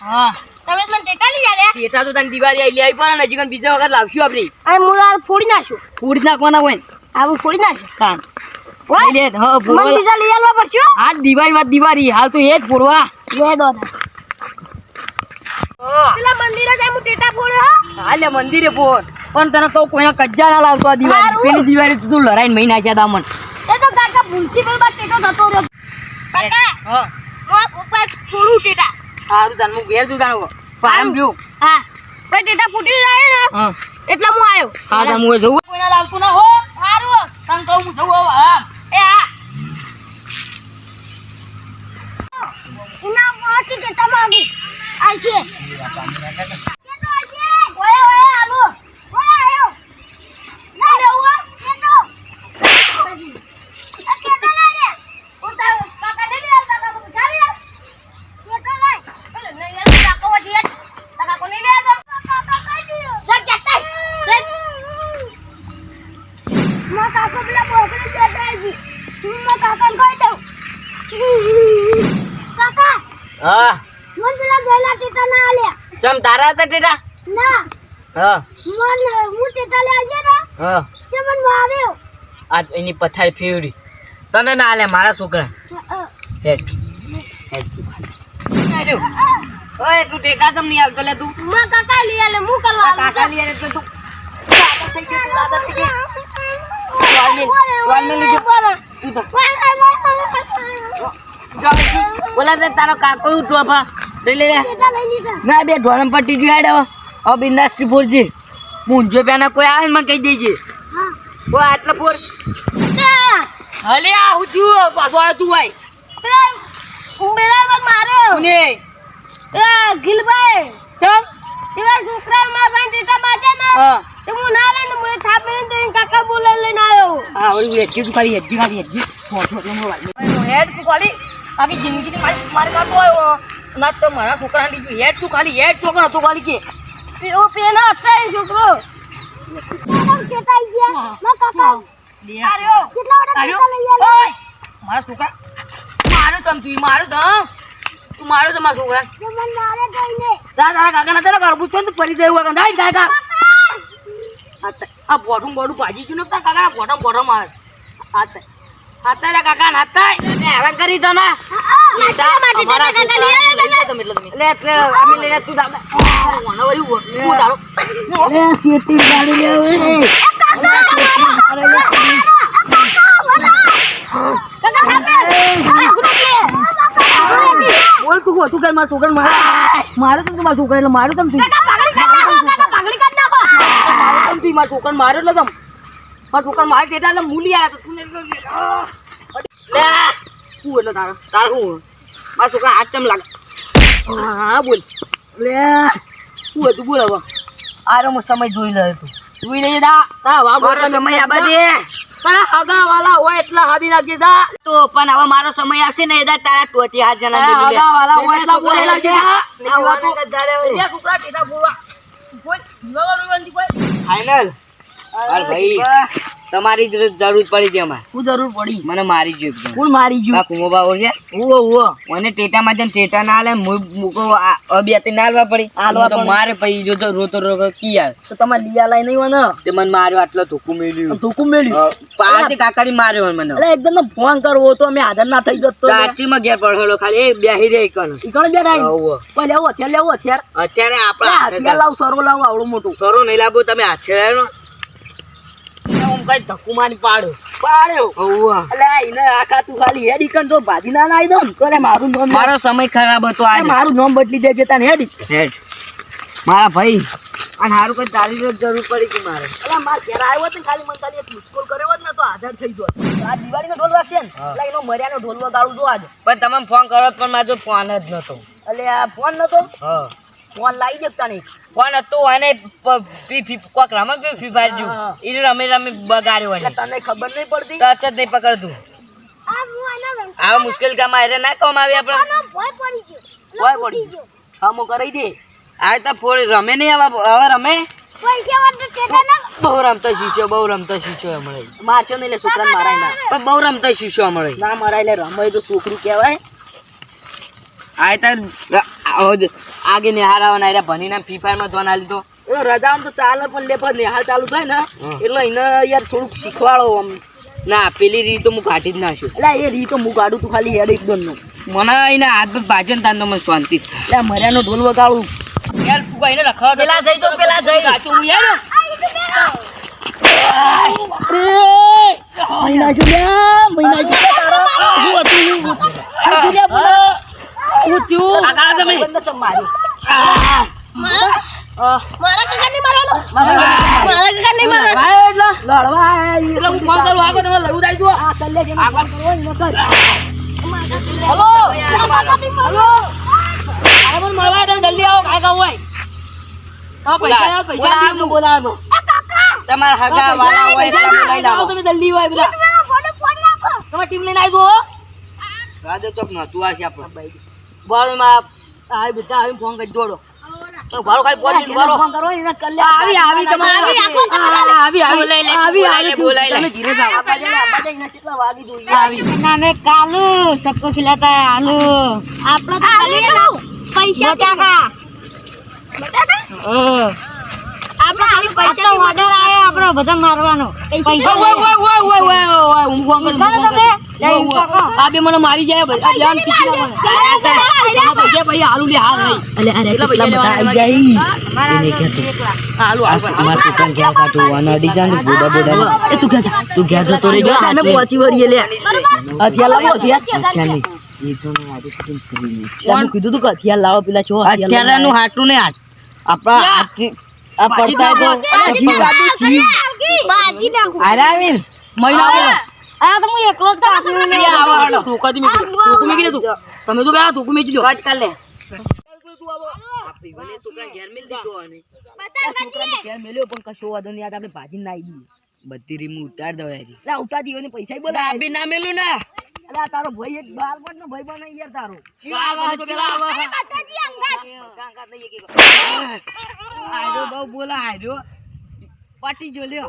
હા. તમે મને ટેટા લઈ આલ્યા. ટેટા તો તને દિવાળી આઈ લઈ પણ હજી કણ બીજા વખત લાવશું આપણે. આ હું આ ફોડી નાખશું ફોડી નાખવાના હોય આવું ફોડી નાખશું કાન ઓય, હા ફોડવા બીજા લઈ આલવા પડશે હાલ દિવાળી વાત દિવાળી હાલ તો એ જ ફોડવા. લે દો ને. પેલા મંદિરે જાય હું ટેટા ફોડ્યો હાલે મંદિરે ફોડ. પણ તને તો કોઈના કજ્જા ના લાવતો આ દિવાળી. પેલી દિવાળી તો લડાઈને મહી નાખ્યા તા મન. એ તો કાકા ભૂલથી પેલા ટેટો જતો રહ્યો. કાકા હા. હું ઉપર ફોડું ટેટા. સારું તાન હું ઘેર છું. તાન પામ જો હા. ભાઈ ટેટા ફૂટી જાય ને. હા એટલે હું આવ્યો. હા તાન હું જવું કોઈને લાવતું ના હો. સારું તને કહું હું જવું હવે હા એ હા. ઇના મોટી જતા માંગુ આ છે ઓય ઓય આલો ઓય આયો ના દેવો ટેટો આ ટેટો લાગે ઉતા કાકા દે દે કાકા મને ચાલી ટેટો લાય અરે નહીં લે કાકા વધી કાકા કોને લે તો કાકા કઈ દીયો જા જતા માં કાકા પેલા બોકડી દેતા છે. હું માં કાકા કહી દઉં. કાકા હા. મને પેલા ગયેલા ટેટા ના આલ્યા. ચમ તારા હતા ટેટા? ના. હા. મને હું ટેટા લે આજે ને હા. તે મને માર્યો આ એની પથારી ફેવડી તને ના આલે મારા છોકરા. હેડ હેડ તું ઓય તું ટેકા તમ નહીં હાલતો લે તું. મા કાકા લઈ આલે હું કરવા કાકા લઈ આલે તું થઈ થઈ બોલા તે તારો કાકો ઉઠવા ભા લઈ લે લે. ટેટા લઈ લીધા ના બે ધોરમ પટ્ટી જો હેડ. હવે હવે બિંદાસથી ફોડજે પેના કોઈ આવે મને કહી દેજે. ઓ આટલા ફોડ હલે આ હું છું આવ્યો તું ભાઈ. પેલા એ ગિલભાઈ. ચમ? એવા છોકરા મારા ભાઈ ટેટા બાજે ને. હા. તો હું ના લઈને મને થાપ લઈને તો કાકા બોલાવી લઈને આવ્યો હા. ઓલી હેડજી તું ખાલી હેડજી ખાલી હેડજી ફોટો એટલે મોબાઈલ હેડ તું ખાલી. આખી જિંદગી મારી મારે કાઢતો આવ્યો. ના તો મારા છોકરા દીધું હેડ તું ખાલી હેડ છોકરા તું ખાલી કે. પેલો પેલો હતો એ છોકરો. ચેતાઈ ગયા? માં કાકા. આર્યો કેટલા વાળા લઈ આલે ઓય! મારા છોકરા. મારું તમ તું મારું તમ તું મારું તમારા છોકરા. મને મારે કોઈને જા તારા કાકા ના તારા કરબૂજ છે ને તું પડી જાય એવું જાય કાકા આ બોટું બોટું ભાજી ગયું ને કાકા ના બોટમ બોટમ આવે આ ત- આ કાકા ને હેરાન કરી દો ના અમારા છોકરાને લઈ જાઓ તમે એટલે તમે. લે, એટલે અમે તું તું તારો. બોલ તું કઈ મારા મારે મારે તમારા છોકરા એટલે મારું તમ મારું તમ તું મારા છોકરાને માર્યો એટલે તમ મારા છોકરાને મારે તેટા એટલે મૂલી આવ્યા તું એટલે લે. શું એટલે તારા? તારું શું મારા છોકરા હાથ ચમ લાગે? હા હા બોલ. લે. શું હતું? બોલ હવે. આરો હું સમય જોઈ લે તું. જોઈ લેજે દા તા વાગો સમય આબા દે તારા હગા વાલા હોય એટલા હાદી નાખજે દા તો પણ હવે મારો સમય આવશે ને એદા તારા ટોટી હાથ જણા હગા વાલા હોય એટલા બોલે લાગે છોકરા કીધા બોલવા બોલ ફાઇનલ અરે ભાઈ તમારી જરૂર પડી છે અમારે. શું જરૂર પડી? મને મારી ગયો કોણ મારી ગયું? કુમો બાવો છે. ઓ ઓ મને ટેટામાં જેમ ટેટા ના આલે મૂકો અબિયાતી ના આલવા પડી. આલવા તો મારે પછી જો તો રોતો રોતો કી આવે. તો તમારે લીયા લાઈ નહીં મને તે મને માર્યો આટલો ધોકું મેલ્યું. ધોકું મેલ્યું? પાતી કાકાડી માર્યો હોય મને. એટલે એકદમ ફોન કરવો તો અમે હાજર ના થઈ જતો ચાચી માં ઘેર પડેલો ખાલી. એ બેહી રે કણ ઈકણ બેઠા પણ લેવો અત્યારે લેવો અત્યારે. અત્યારે આપણા લાવ સરો લાવ આવડું મોટું. સરો નહીં લાવો તમે હાથે લાવ્યો. હું કઈ ધક્કુ મારી પાડ્યો પાડ્યો. ઓવા એટલે એને આખા તું ખાલી હેડી કન તો ભાજી ના નાઈ દઉં તો મારું નામ મારો સમય ખરાબ હતો આ મારું નામ બદલી દેજે તને હેડ. હેડ. મારા ભાઈ. અને સારું કઈ તારી જરૂર પડી હતી મારે. એટલે મારે ઘેર આવ્યો હતો ને ખાલી મને ખાલી એક કર્યો હોત ને તો હાજર થઈ ગયો. આ દિવાળીનો ઢોલ વાગશે ને? એટલે એનો મર્યાનો ઢોલ વગાડું જો આજે. પણ તમે ફોન કરો પણ મારો ફોન જ નતો. એટલે આ ફોન નતો? હા. ફોન લાવી દેતા નહીં ફોન હતો અને કોક રમે બે ફી ફાયર જો. એ રમે રમે બગાડ્યો એટલે તને ખબર નહીં પડતી? ટચ જ નહીં પકડતું. આ આવા મુશ્કેલ કામ આરે ના કામ આવે આપણે. ભય પડી ગયો. ભય પડી ગયો. હમો કરી દે. આ તો ફોડ રમે નહીં હવે હવે રમે? પૈસા વાળો ટેટા ના. બહુ રમતો શીશો બહુ રમતો શીશો મળે મારશો નહીં એટલે છોકરા મરાય ના. પણ બહુ રમતો શીશો મળે ના મરાય એટલે રમાય તો છોકરી કહેવાય. આ તાર આગે નિહાર આવવાના આયરા ભણીને ફ્રી ફાયરમાં જોન આલી તો એ તો ચાલે પણ લે પણ નિહાર ચાલુ થાય ને એટલે એને યાર થોડુંક શીખવાડો આમ. ના પેલી રીત તો હું કાઢી જ નાખ્યું એટલે એ રી તો હું કાઢું તું ખાલી હેડ એકદમનું. મને એને હાથ પર ભાજન ને તો મને શાંતિ. એટલે મર્યાનો ઢોલ વગાડું. યાર તું કઈને લખાવ પેલા જઈ તો પેલા જઈ સાચું હું યાર? મહિના જોયા મહિના જુલ્યા હું હતું હું જુલ્યા હું થયું આગળ તમે મારા કાકા નહીં મારવાનો. મારા કાકા નહીં મારવાનો. લડવા એટલે. હું ફોન કરું આગળ તમે લડવું જાય છો આ કલ્લે જેને આગળ કરો એને કર. હલો. હલો. આ મળવા તમે જલ્દી આવો કાંઈ કામ હોય. હા પૈસા પૈસા બોલાવો તમારા હગા વાલા હોય એટલા બોલાવી લાવો તમે જલ્દી હોય નાખો તમારી ટીમ લઈને આવજો હો. ચોક નતું આશે આપણે બોલમાં આ બધા આવી. તો ભારો ખાલી પોતી આવી પૈસા કાકા આવ્યો આપણો બધા મારવાનો. પૈસા આ બે મને મારી જાય ભાઈ આ જાન ટીકી ના પૈસા ભાઈ આલુ લે હાલ નહીં અલે અરે કેટલા પૈસા લેવાના તમારે? હા, હાલુ હાલ ભાઈ. મારા છોકરાને ક્યાં કાઢું અને અડી જા ને બોડા બોડા એ તું ક્યાં તું ક્યાં જતો રહી? જો આને પહોંચી વળીએ લે. હથિયાર લાવો તો આજે કીધું તું કે હથિયાર લાવો પેલા છો અત્યારનું હાટું ને હાટ. આપણા. આ પડતા તો અરે જી કાઢી, જી. બાજી નાખું આરામી. મહિના આવો. આ તો હું એકલો જ આસુ ને જી, તું કદી મેકી તું મેકી દે તું. તમે તો બે આ તું મેકી દો. કટ કર લે. કશો. બધી રીમ ઉતાર દો યાર લે, ઉતાર દીવો ને પૈસા બોલા દાબી ના મેલું ના. તારો ભાઈ એક બાર નો ભાઈ બને યાર તારો. આવે તો પેલા આવે. માતાજી અંગાત. કાંકાત નહીં એક એક. આર્યો બહુ બોલા આર્યો પાટી જો લ્યો.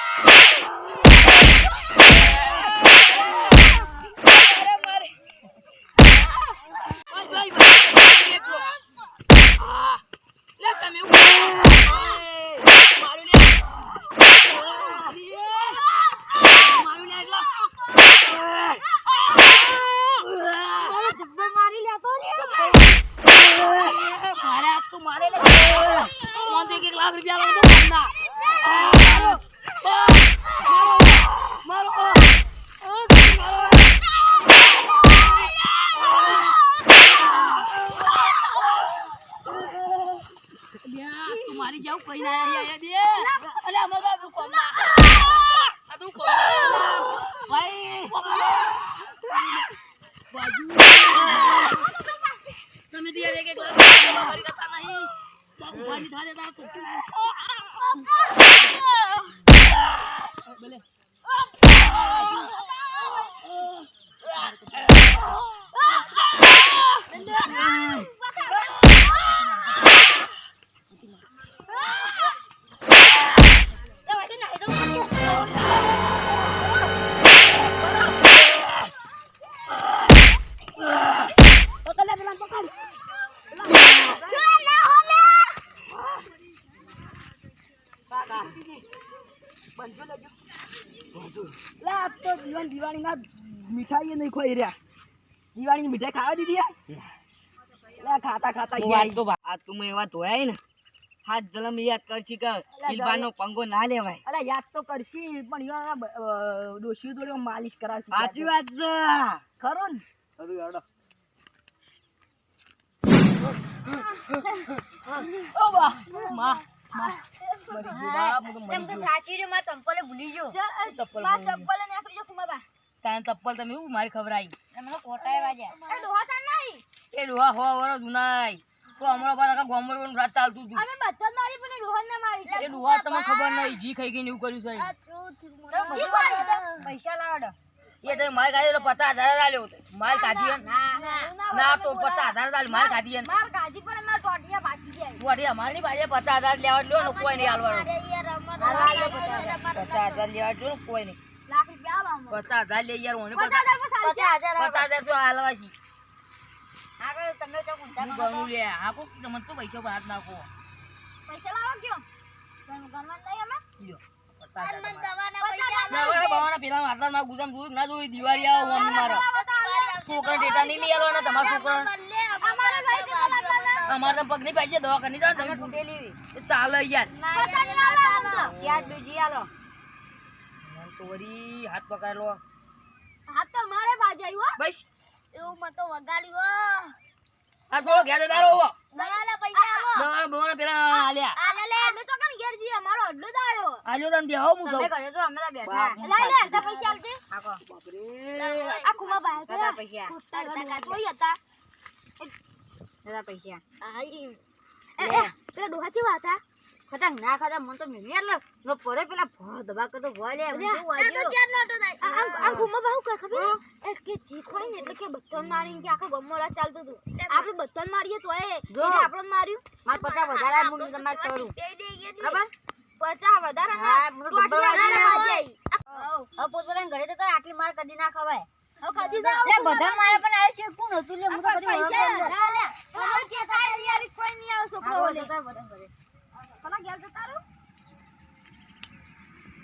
મારે જબ્બર મારી લેતો રે મારે આજ તો મારે લે. તો એક એક લાખ રૂપિયા ફોનના. આ, મારો. મારો. મારો. મારો. જાવ કઈ ના આયા બે અલે અમાર તો કોમમાં આ તું કોમમાં ભાઈ બાજુ તમે તો યાર એક એક લાખ રૂપિયા કરી કરતા નહીં બાબુ ભાઈ થાલે તા તો લે તો દિવાળી દિવાળીના મીઠાઈ નહીં ખોઈ રહ્યા. દિવાળીની મીઠાઈ ખાવા દીધી હે? ખાતા ખાતા યાર તો આ તું એવા ધોયા ને. હાથ જલમ યાદ કરશી કે કિલબાનો પંગો ના લેવાય. અરે યાદ તો કરશી પણ યાર ડોશી જોડે માલિશ કરાવશે સાચી વાત છે. ખરો ને? ખરું યાર ઓ બા. માં માં મરી ગયો બાપ હું તો મરી એમ તો ગયો. સાચી રે માં ચંપલે ભૂલી ગયો. ચપ્પલ તમે મારી ખબર આવી એ ડોહા હોવા હો વરો જુનાઈ. તો હમણાં બાર આખા ગામમાં એવું રાત ચાલતું હતું. અમે બધા મારી પણ ડોહા ના મારી એ ડોહા તમને ખબર નહીં જી ખાઈ ગઈને એવું કર્યું છે. પૈસા લાવડો એ તમે મારી ગાડી તો પચાસ હજાર આલ્યો મારી હે ને? તો પચાસ હજાર આલ્યો મારી હે ને. માર ગાજી પણ માર ટોટિયા બાકી તું અઢી અમારી ની પાસે પચાસ હજાર લેવા લ્યો ને કોઈ નહીં હાલો, પચાસ હજાર. લેવા જો ને કોઈ નહીં આલો. પચાસ હજાર લઈ યાર મને પચાસ હજાર તો હાલવા છે તમે તો હું તો. ગણું લે આપો તમને શું પૈસા હાથ નાખો પૈસા લાવો કયો ગણ- નહીં અમે? છોકરા ડેટા નહીં લઈ આવવાના તમારા છોકરા અમારે લઈ જજો લાગવાના. અમારે તો પગ નહીં પાઈ દવા કરી જાવ તમે તૂટેલી. ચાલે યાર. ક્યાં બીજી આલો? હાથ પકડેલો. હાથ તો મારે. બસ. એવું વગાડ્યું. આ થોડો ઘેર જતા રહો દવાના પૈસા આલો. દવાના બવાના પેલા આલ્યા આલે લે લે, અમે તો કણ ઘેર જઈએ, મારો અડલો જ આયો. આજો તને દેહો હું તમે ઘરે જો અમે તો બેઠા લઈ લે, અડધા પૈસા આલજે. આખો આ કુમા બાય તો પૈસા ખોટા ડોહા કોઈ હતા. અડધા પૈસા આ એ, એ, પેલા ડોહા હતા? ખતા ના ખાતા મન તો મિલી એટલે મેં પડે પેલા ભો દબા કરતો ભોય લે તો ચાર નોટો થાય. આ- આ- આ કુમા ભાઈ ખબર? એ કે જી ખોઈ ને એટલે કે બધાને મારી કે આખો ગમો ચાલતું હતું. આપણે બધાને મારીએ તો એ એટલે આપણે માર્યું. માર પચાસ વધારે આ મૂકી તમાર સરું ખબર? પચાસ વધારે હા, મને તો વધારે વાજાઈ. હવે પોતપોતાના ઘરે તો આટલી માર કદી ના ખવાય. ના બધા મારે પણ આવે છે કોણ હતું? ને હું તો કદી પૈસા ના લે. કે થાય? યાર કોઈ નહીં આવે. છોકરો હોય બધા ભલા ઘેર જતા રહો.